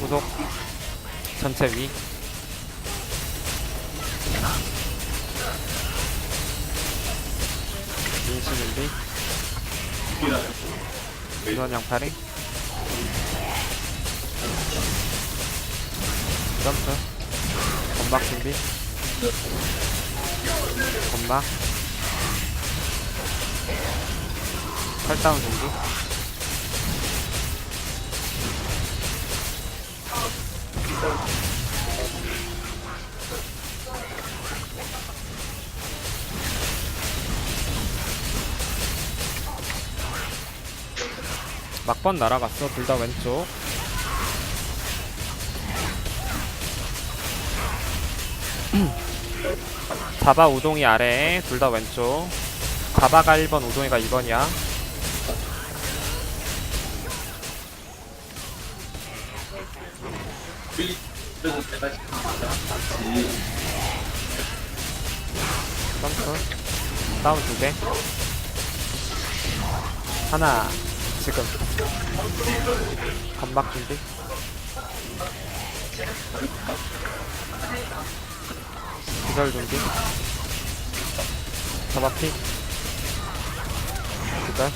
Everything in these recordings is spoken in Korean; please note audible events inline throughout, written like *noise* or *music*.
구속 전체 위. 인시 준비 이건 양파리 점프. 건박 준비. 건박 팔다운 준비 막번 날아갔어 둘 다 왼쪽. *clears throat* 자바 우동이 아래에 둘다 왼쪽. 자바가 1번 우동이가 2번이야 점프 다운 두개. 하나 지금. 건박 준비. 기절 준비. 잡아피. 기절.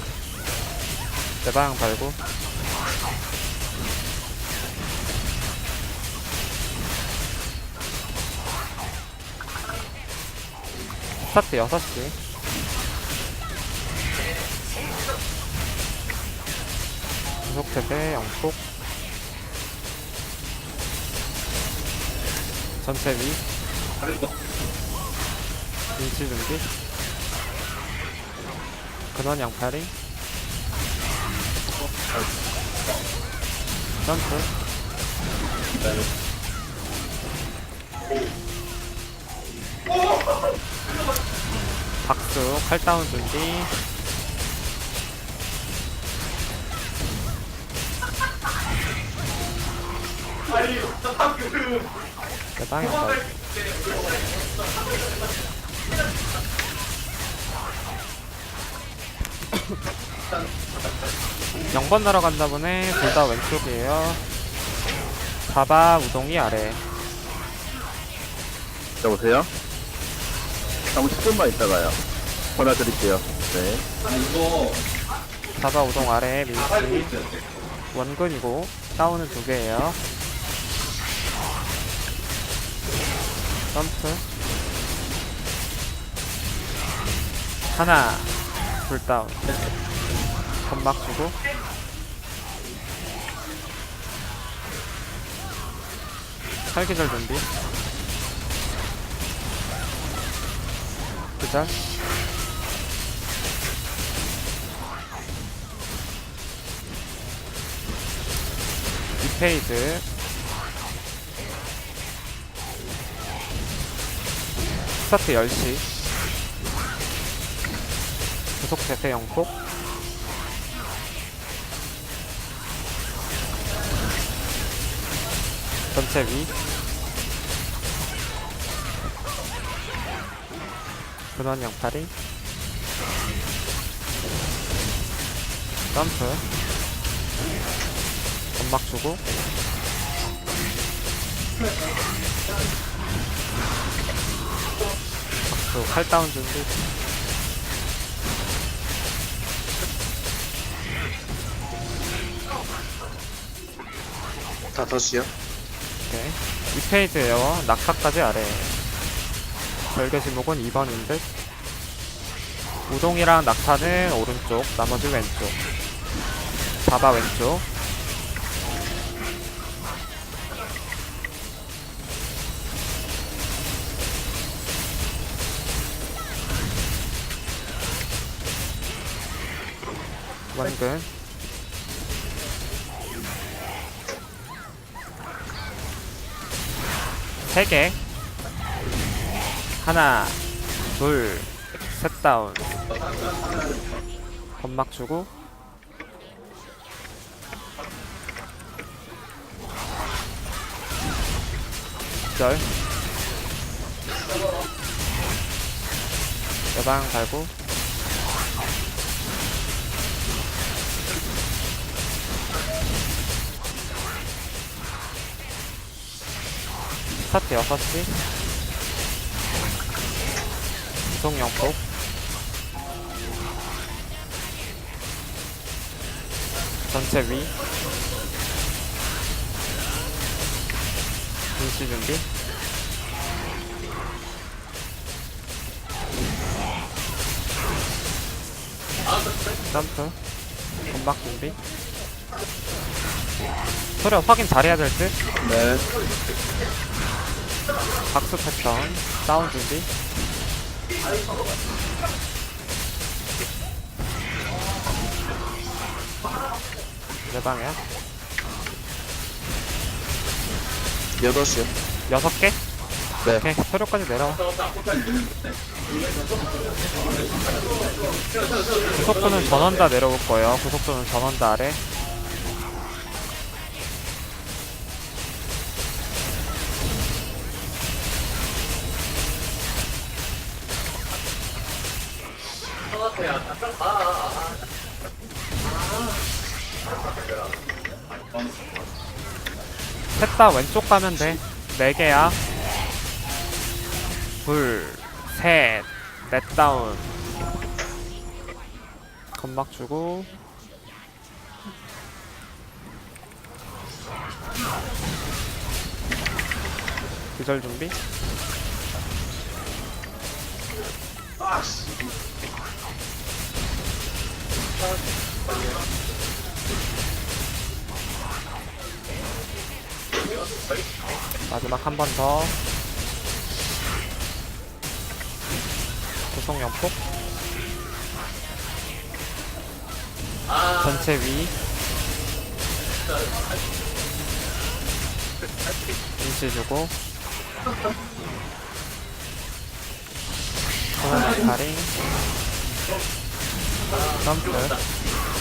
내 방향 발고 스타트 6시. 구속태세 영폭 전체 위. 인치 준비. 근원 양파리 점프 박수 칼다운 준비 내 방향 봐 0번 날아간다 보네. 둘 다 왼쪽이에요. 바바 우동이 아래. 여보세요? 잠깐 10분만 있다가요. 전화 드릴게요. 네. 바바 우동 아래 밀치. 원근이고 다운은 두 개예요. 점프. 하나, 둘 다운. 건막 주고. 살기절 준비. 그절. 이 페이드. 스타트 10시. 구속 대세 영폭. 전체 위. 근원 양파리. 점프. 연막 주고. 박수 칼다운 준비. 다섯이요? 오케이. 2페이지에요. 낙하까지 아래. 별개 지목은 2번인데. 우동이랑 낙타는 오른쪽, 나머지 왼쪽. 바바 왼쪽. 원근. 세 개. 하나 둘 셋 다운. 건막 주고. 절. 여방 갈고. 스타트 6시 영폭 전체 위. 분시 준비. 점프. 건막 준비. 소려 확인 잘해야 될듯. 네. 박수 패턴. 다운 준비 내 방이야 여덟 시요. 여섯 개? 네. 오케이 소료까지 내려와 구속도는 전원 다 내려올 거예요 구속도는 전원 다 아래 셋다 왼쪽 가면 돼. 네 개야. 둘, 셋, 넷 다운. 건막 주고. 기절 준비. 마지막 한 번 더. 구성 연폭. 전체 위. 인치 주고. 소원 다리. 점프.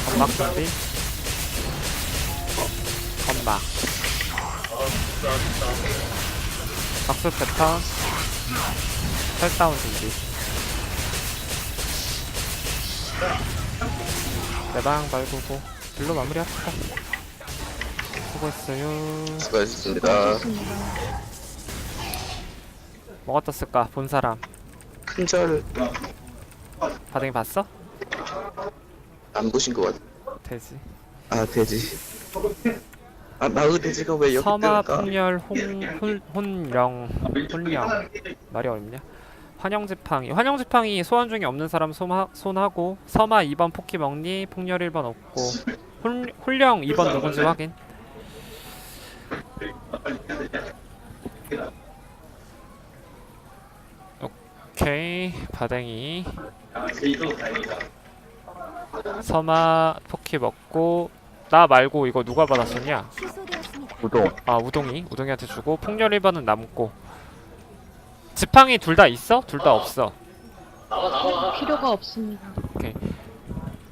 건막 준비. 건막. 박수 패턴 혈다운 준비. 내방 말고고. 딜로 마무리합시다. 수고했어요. 수고하셨습니다. 뭐가 떴을까? 본 사람. 큰절. 바닥이 봤어? 안 보신 것 같아. 돼지. 아 돼지. 아 나의 돼지가 왜 여기 서마 뜰까? 풍렬 홍, 혼, 혼령 혼령. 말이 어렵냐? 환영지팡이. 환영지팡이 소환 중에 없는 사람 손하, 손하고 서마 2번 포키 먹니? 풍렬 1번 없고. 혼, 혼령 2번 누군지 확인. 오케이. 바댕이 서마 포키 먹고 나 말고 이거 누가 받았었냐. 우동. 아 우동이 우동이한테 주고 폭렬 1번은 남고 지팡이 둘 다 있어? 둘 다 없어 필요가 없습니다.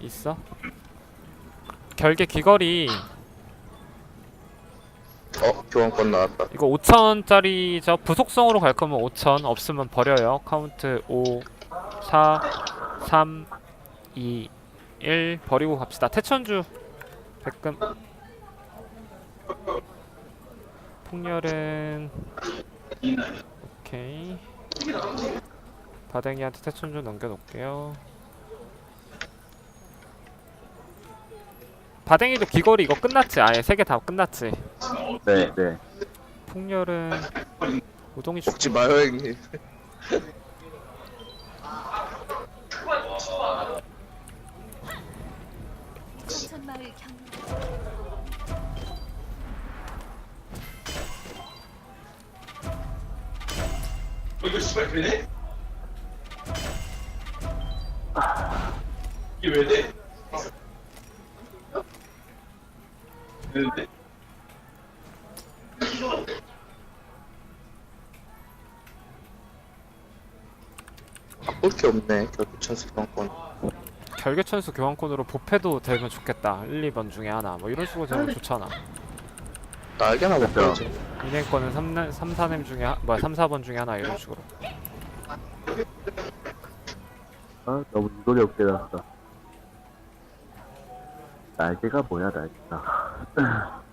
있어 결계 귀걸이 어 교환권 나왔다. 이거 5천짜리죠 부속성으로 갈 거면 5천 없으면 버려요 카운트 5 4 3 2 1 버리고 갑시다. 태천주 백금. 폭렬은 오케이. 바댕이한테 태천주 넘겨놓을게요. 바댕이도 귀걸이 이거 끝났지? 아예 세 개 다 끝났지? 네 네. 폭렬은 우동이 주 먹지 마요 형님. 바꿀 게 없네. 결국 천수 교환권. 결계천수 교환권으로 보패도 되면 좋겠다. 1, 2번 중에 하나. 뭐 이런 식으로 되면 좋잖아 날개나 먹어야지. 인행권은 3, 3 4렘 중에 하, 뭐야 3, 4번 중에 하나 이런 식으로 아, 너무 이거리 없게 났다. 날개가 뭐야, 날개가. *laughs*